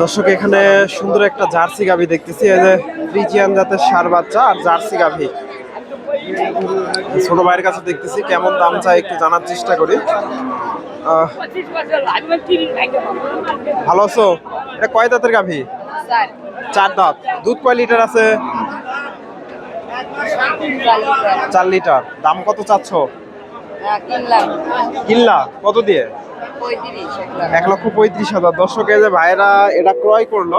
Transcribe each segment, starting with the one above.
দর্শক এখানে সুন্দর একটা জার্সি গাভি দেখতেছি। এই যে ফ্রিজিয়ান জাতের সার বাচ্চা আর জার্সি গাভি। ছোট ভাইয়ের কাছে দেখতেছি কেমন দাম চাই একটু জানার চেষ্টা করি। ভালো আছো? এটা কয় দাঁতের গাভি? চার দাঁত। দুধ কয় লিটার আছে? চার লিটার। দাম কত চাচ্ছ? কিনলা? কত দিয়ে? এক লক্ষ পঁয়ত্রিশ হাজার। দর্শক যে ভাইরা এটা ক্রয় করল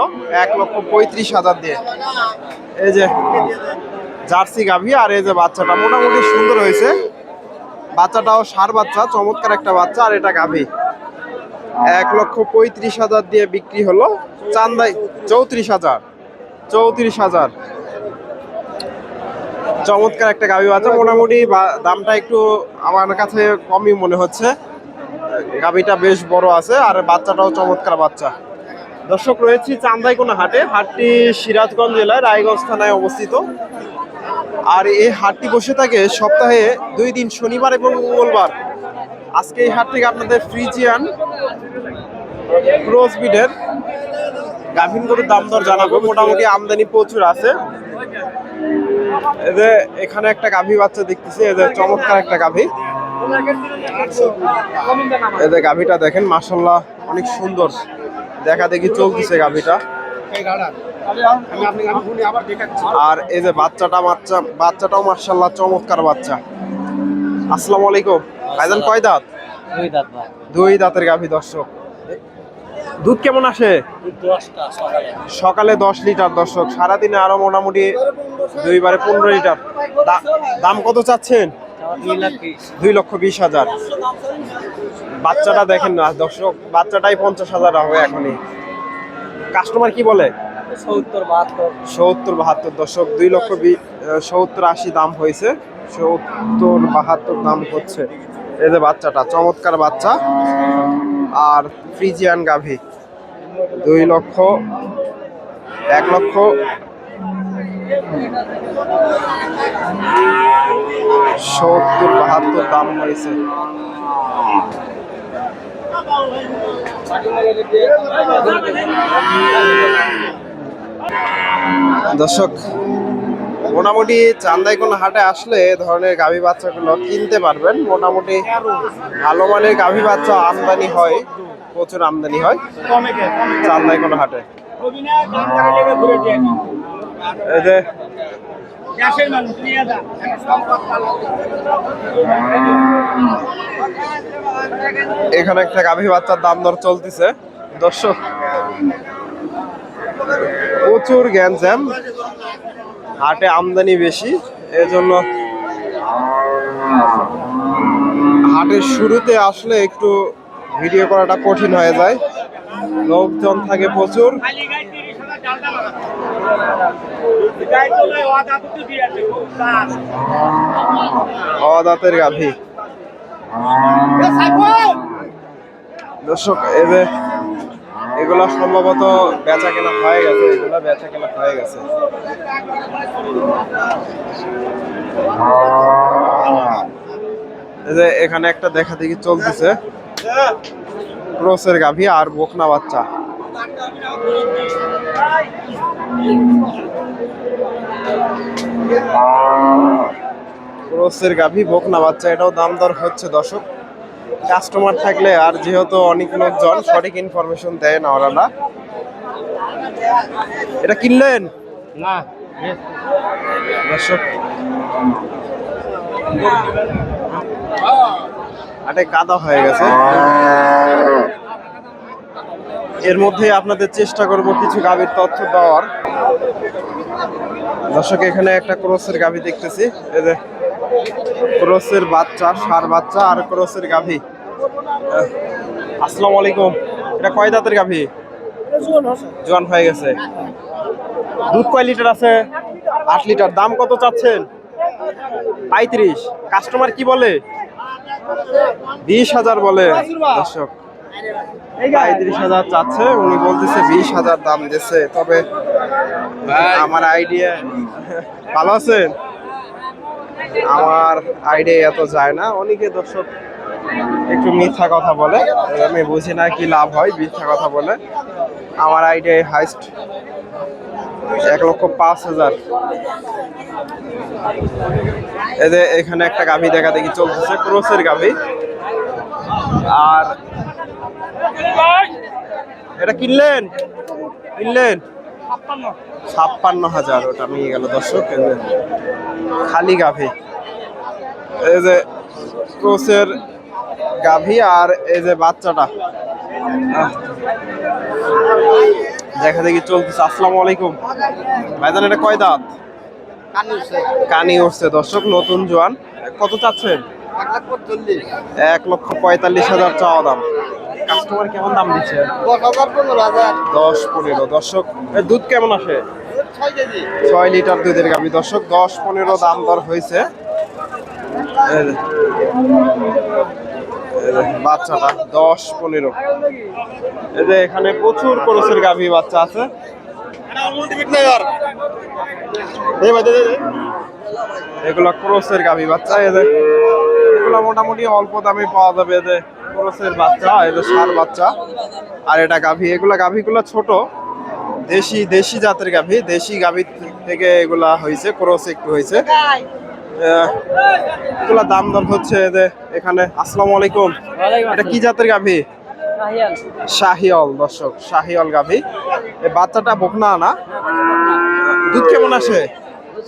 এক লক্ষ পঁয়ত্রিশ হাজার দিয়ে। এই যে জার্সি গাভি আর এই যে বাচ্চাটা মোটামুটি সুন্দর হয়েছে। বাচ্চাটাও সার বাচ্চা, চমৎকার একটা বাচ্চা, আর এটা গাভি। এক লক্ষ পঁয়ত্রিশ হাজার দিয়ে বিক্রি হলো চান্দাই, চৌত্রিশ হাজার চৌত্রিশ হাজার। চমৎকার একটা গাভি বাচ্চা। মোটামুটি দামটা একটু আমার কাছে কমই মনে হচ্ছে। গাভিটা বেশ বড় আছে আর বাচ্চাটাও চমৎকার বাচ্চা। দর্শক, রয়েছি চান্দাইকোনা হাটে। হাটটি সিরাজগঞ্জ জেলায় রায়গঞ্জ থানায় অবস্থিত। আর এই হাটটি বসে থাকে সপ্তাহে দুই দিন, শনিবার এবং মঙ্গলবার। আজকে এই হাট থেকে আপনাদের ফ্রিজিয়ান ক্রোজ বিডের গাভিন গরুর দাম দর জানাব। মোটামুটি আমদানি প্রচুর আছে। এদের এখানে একটা গাভী বাচ্চা দেখতেছি এদের চমৎকার একটা গাভী। এদের গাভীটা দেখেন মাসাল্লাহ অনেক সুন্দর। দেখা দেখি চলতেছে গাভীটা। আর এই যে বাচ্চাটা বাচ্চা বাচ্চাটাও মার্শাল্লাহ চমৎকার বাচ্চা। আসসালামু আলাইকুম। ভাইজান কয় দাঁত? দুই দাঁত দুই দাঁতের গাভী দর্শক। দুধ কেমন আসে? সকালে দশ লিটার দর্শক। সারাদিনে আরও মোটামুটি দুইবারে পনেরো লিটার। দাম কত চাচ্ছেন? দুই লক্ষ বিশ হাজার। বাচ্চাটা দেখেন না দর্শক বাচ্চাটাই পঞ্চাশ হাজার হবে এখনই। কাস্টমার কি বলে? সত্তর বাহাত্তর। দুই লক্ষ সত্তর আশি দাম হয়েছে। সত্তর বাহাত্তর দাম হচ্ছে। এই যে বাচ্চাটা চমৎকার বাচ্চা। আর ফ্রিজিয়ান গাভী দুই লক্ষ এক লক্ষ সত্তর, বাহাত্তর দাম হয়েছে। দর্শক, মোটামুটি চান্দাই কোনো হাটে আসলে ধরনের গাভী বাচ্চাগুলো কিনতে পারবেন। মোটামুটি ভালো মানের গাভী বাচ্চা আমদানি হয়, প্রচুর আমদানি হয় চান্দাই কোনো হাটে। এই যে এখানে একটা গাভী বাচ্চার দাম দর চলতেছে। দর্শক প্রচুর গ্যাঞ্জাম হাটে আমদানি বেশি এজন্য হাটের শুরুতে আসলে একটু ভিডিও করাটা কঠিন হয়ে যায়। লোকজন থাকে প্রচুর। অদাতের গাভী দর্শক যে এগুলো সম্ভবত বেচা কেনা হয়ে গেছে, এগুলো বেচা কেনা হয়ে গেছে। যে এখানে একটা দেখা দেখি চলতেছে। ক্রসের গাভী আর বকনা বাচ্চা। ক্রসের গাভী বকনা বাচ্চা এটাও দাম দর হচ্ছে দর্শক। কাস্টমার থাকলে আর যেহেতু অনেক লোকজন সঠিক ইনফরমেশন দেয় না ওরা না এটা কিনলেন? না দর্শক। আটে কাদা হয়ে গেছে। এর মধ্যে আপনাদের চেষ্টা করব কিছু গাভীর তথ্য দেওয়ার। দর্শক এখানে একটা ক্রসের গাভী দেখতেছি। এই যে ক্রসের বাচ্চা সার বাচ্চা আর ক্রসের গাভী। আসসালামু আলাইকুম। এটা কয় দাঁতের গাভী? জোয়ান হয়ে গেছে। দুধ কয় লিটার আছে? আট লিটার। দাম কত চাচ্ছেন? পঁয়ত্রিশ। কাস্টমার কি বলে? বিশ হাজার বলে। দর্শক পঁয়ত্রিশ হাজার চাচ্ছে। উনি বলতেছে বিশ হাজার দাম দিচ্ছে তবে আমার আইডিয়া ভালো আছেন আমার আইডিয়া এত যায় না। অনেকে দর্শক একটু মিথ্যা কথা বলে, আমি বুঝি না কি লাভ হয়, মিথ্যা কথা বলে। আমার আইডিয়া হাইস্ট এক লক্ষ পাঁচ হাজার। এই যে এখানে একটা গাভী দেখা দেখি চলতেছে, ক্রোসের গাভী। আর এটা কিনলেন? কিনলেন? ছাপ্পান্ন হাজার ওটা নিয়ে গেল দর্শক খালি গাভী। এই যে ক্রোসের গাভী আর এই যে বাচ্চাটা। দেখা দেখি চলতেছে। আসসালামু আলাইকুম। ভাইজান, এটা কয় দাঁত? কানি উঠছে। দর্শক, নতুন জোয়ান। কত চাচ্ছেন? এক লক্ষ পঁয়তাল্লিশ হাজার চাওয়া দাম। কাস্টমার কেমন দাম দিচ্ছে? দশ পনেরো দর্শক এর দুধ কেমন আসে? ছয় লিটার দুধের গাভী। দর্শক দশ পনেরো দাম দর হয়েছে। বাচ্চাটা দশ পনেরো। এই যে এখানে প্রচুর করসের গাভী বাচ্চা আছে। এগুলো ক্রোসের গাভী বাচ্চা এদের এগুলো মোটামুটি অল্প দামে পাওয়া যাবে এদের ক্রোসের বাচ্চা এগুলো সার বাচ্চা আর এটা গাভী। এগুলা গাভীগুলো ছোট। দেশি দেশি জাতের গাভী। দেশি গাভী থেকে এগুলা হয়েছে ক্রস একটু হয়েছে এগুলা দাম দর হচ্ছে এদের এখানে। আসসালামু আলাইকুম। এটা কি জাতের গাভী? শাহিয়ল। দর্শক শাহিয়ল গাভী। এই বাচ্চাটা বকনা না? দুধ কেমন আসে?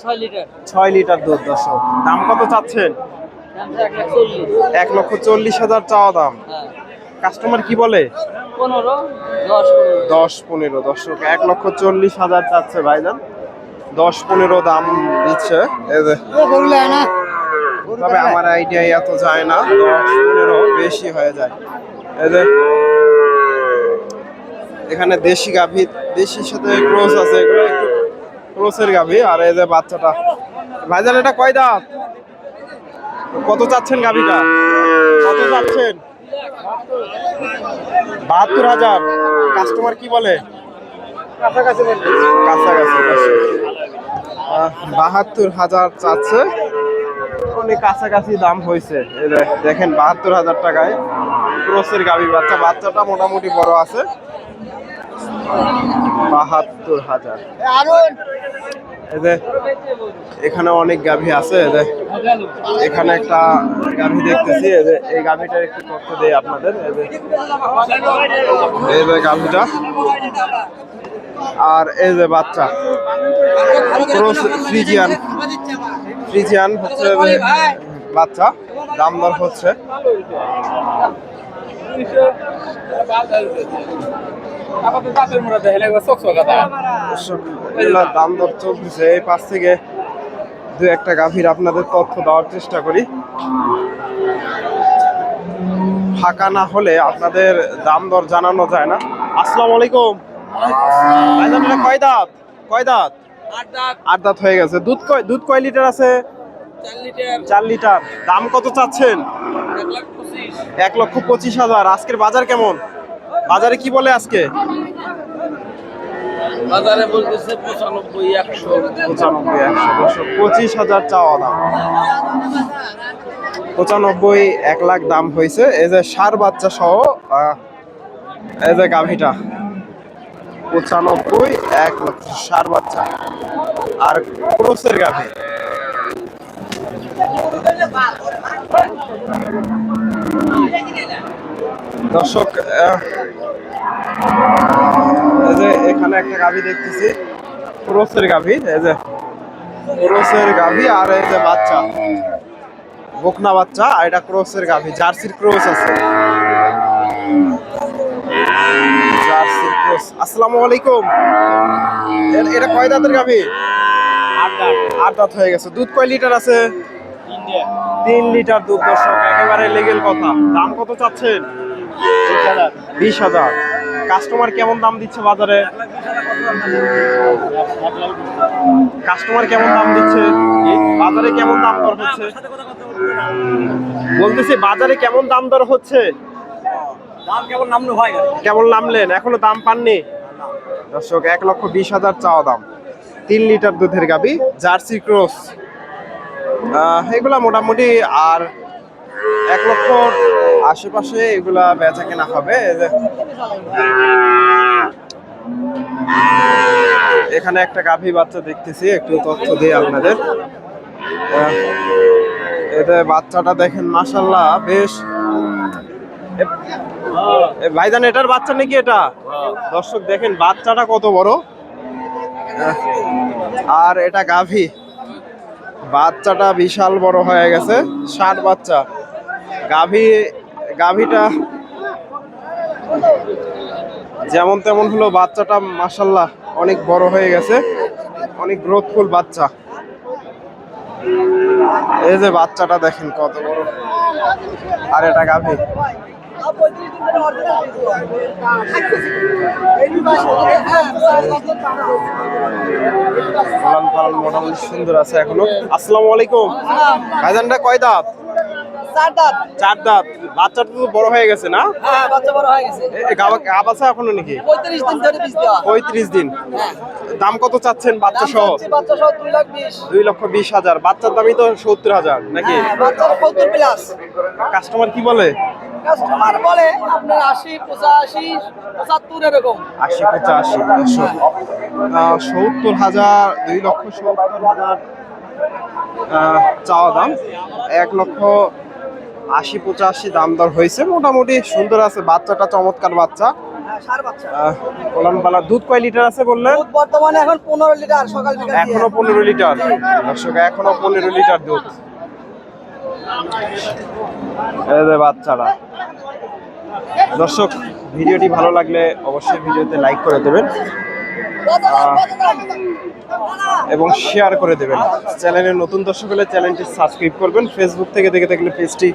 ছয় লিটার। ছয় লিটার দুধ দর্শক। দাম কত চাচ্ছেন? এক লক্ষ চল্লিশ হাজার চাওয়া দাম। হ্যাঁ কাস্টমার কি বলে? পনেরো দশ পনেরো। দশ এক লক্ষ চল্লিশ হাজার চাচ্ছে ভাইজান। দশ পনেরো দাম দিচ্ছে। এই যে। তবে আমার আইডিয়া এত যায় না। দশ পনেরো বেশি হয়ে যায়। এই যে। এখানে দেশি গাভী দেশির সাথে ক্রোস আছে। এগুলো একটু ক্রোসের গাভী। আর এই যে বাচ্চাটা। ভাইজান এটা কয় দাঁত? কত চাচ্ছেন গাভীটা? কত চাচ্ছেন? বাহাত্তর হাজার। কাস্টমার কি বলে? কাছাকাছি কাছাকাছি বাহাত্তর হাজার চাচ্ছে। অনেক কাছাকাছি দাম হয়েছে। দেখেন বাহাত্তর হাজার টাকায় ক্রোসের গাভী। বাচ্চা বাচ্চাটা মোটামুটি বড় আছে। বাহাত্তর হাজার। এখানে অনেক গাভী আছে এখানে একটা গাভী দেখতেছি, এই গাভীটার একটু তথ্য দেই আপনাদের, এই যে গাভীটা। আর এই যে বাচ্চা ফ্রিজিয়ান ফ্রিজিয়ান হচ্ছে বাচ্চা, দাম দর হচ্ছে। এগুলোর দাম দর চলতেছে। এই পাশ থেকে দু একটা গাভীর আপনাদের তথ্য দেওয়ার চেষ্টা করি। ফাঁকা না হলে আপনাদের দাম দর জানানো যায় না। আসসালামু আলাইকুম। কয় দাঁত? কয় দাঁত? আট দাঁত। হয়ে গেছে। দুধ কয় দুধ কয় লিটার আছে? চার লিটার। দাম কত চাচ্ছেন? এক লক্ষ পঁচিশ হাজার। আজকের বাজার কেমন? বাজারে কি বলে আজকে? বাজারে বলতেছে পঁচানব্বই একশো। পঁচানব্বই একশো দুশো পঁচিশ হাজার চাওয়া দাম। পঁচানব্বই এক লাখ দাম হয়েছে। এই যে সার বাচ্চা সহ এই যে গাভীটা। পঁচানব্বই এক লক্ষ সার বাচ্চা। আর ক্রোসের গাভী। দর্শক এই যে এখানে একটা গাভী দেখতেছি ক্রোসের গাভী এই যে ক্রোসের গাভী আর এই যে বাচ্চা বকনা বাচ্চা আর এটা ক্রোসের গাভী জার্সির ক্রোস আছে। জার্সির ক্রোস আসসালামু আলাইকুম। এটা কয় দাঁতের গাভী? আট দাঁত। হয়ে গেছে। দুধ কয় লিটার আছে? তিন লিটার। দুধ দর্শক একেবারে লেগেল কথা। দাম কত চাচ্ছেন? বিশ হাজার। কাস্টমার কেমন দাম দিচ্ছে বাজারে? কাস্টমার কেমন দাম দিচ্ছে? বাজারে কেমন দাম দর হচ্ছে? বলতেছি বাজারে কেমন দাম দর হচ্ছে? দাম কেমন নামলো ভাই? কেমন নামলেন? এখনও দাম পাননি? দর্শক এক লক্ষ বিশ হাজার চাওয়া দাম। তিন লিটার দুধের গাবি জার্সি ক্রস। এগুলা মোটামুটি আর এক লক্ষ আশেপাশে এগুলা বেচা কেনা হবে। এখানে একটা গাভী বাচ্চা দেখতেছি, একটু তথ্য দিই আপনাদের। এতে বাচ্চাটা দেখেন মাসাল্লাহ বেশ। ভাইজান, এটার বাচ্চা নাকি এটা? দর্শক, দেখেন, বাচ্চাটা কত বড়। আর এটা গাভী। বাচ্চাটা বিশাল বড় হয়ে গেছে, ষাট বাচ্চা। গাভী, গাভীটা যেমন তেমন হলো বাচ্চাটা মাসাল্লাহ অনেক বড় হয়ে গেছে। অনেক গ্রোথফুল বাচ্চা। এই যে বাচ্চাটা দেখেন কত বড়। আর এটা গাভী। সুন্দর আছে এখনও। আসসালামু আলাইকুম। কয় দাঁত? চার দাঁত। চার দাঁত। বাচ্চাটা তো বড় হয়ে গেছে না? হ্যাঁ বাচ্চা বড় হয়ে গেছে। গাব আছে এখনও নাকি? পঁয়ত্রিশ দিন ধরে বীজ দেওয়া। পঁয়ত্রিশ দিন। হ্যাঁ। দাম কত চাচ্ছেন বাচ্চা সহ? বাচ্চা সহ দুই লাখ বিশ। দুই লক্ষ বিশ হাজার। বাচ্চার দামই তো সত্তর হাজার নাকি? হ্যাঁ বাচ্চার সত্তর প্লাস কাস্টমার কি বলে? কাস্টমার বলে আপনার আশি পঁচাশি পঁচাত্তর এরকম। আশি পঁচাশি একশো। আহ, সত্তর হাজার দুই লক্ষ সত্তর হাজার চাওয়া দাম। এক লক্ষ আশি পঁচাশি দাম দর হয়েছে। মোটামুটি সুন্দর আছে বাচ্চাটা চমৎকার বাচ্চা। হ্যাঁ দুধ কয় লিটার আছে বললেন? বর্তমানে এখন পনেরো লিটার সকাল এখনও পনেরো লিটার। দর্শক এখনও পনেরো লিটার দুধ। বাচ্চারা। দর্শক ভিডিওটি ভালো লাগলে অবশ্যই ভিডিওতে লাইক করে দেবেন। এবং শেয়ার করে দেবেন। চ্যানেলের নতুন দর্শক হলে চ্যানেলটি সাবস্ক্রাইব করবেন। ফেসবুক থেকে দেখে থাকলে পেজটি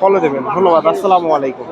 ফলো দেবেন। ধন্যবাদ। আসসালামু আলাইকুম।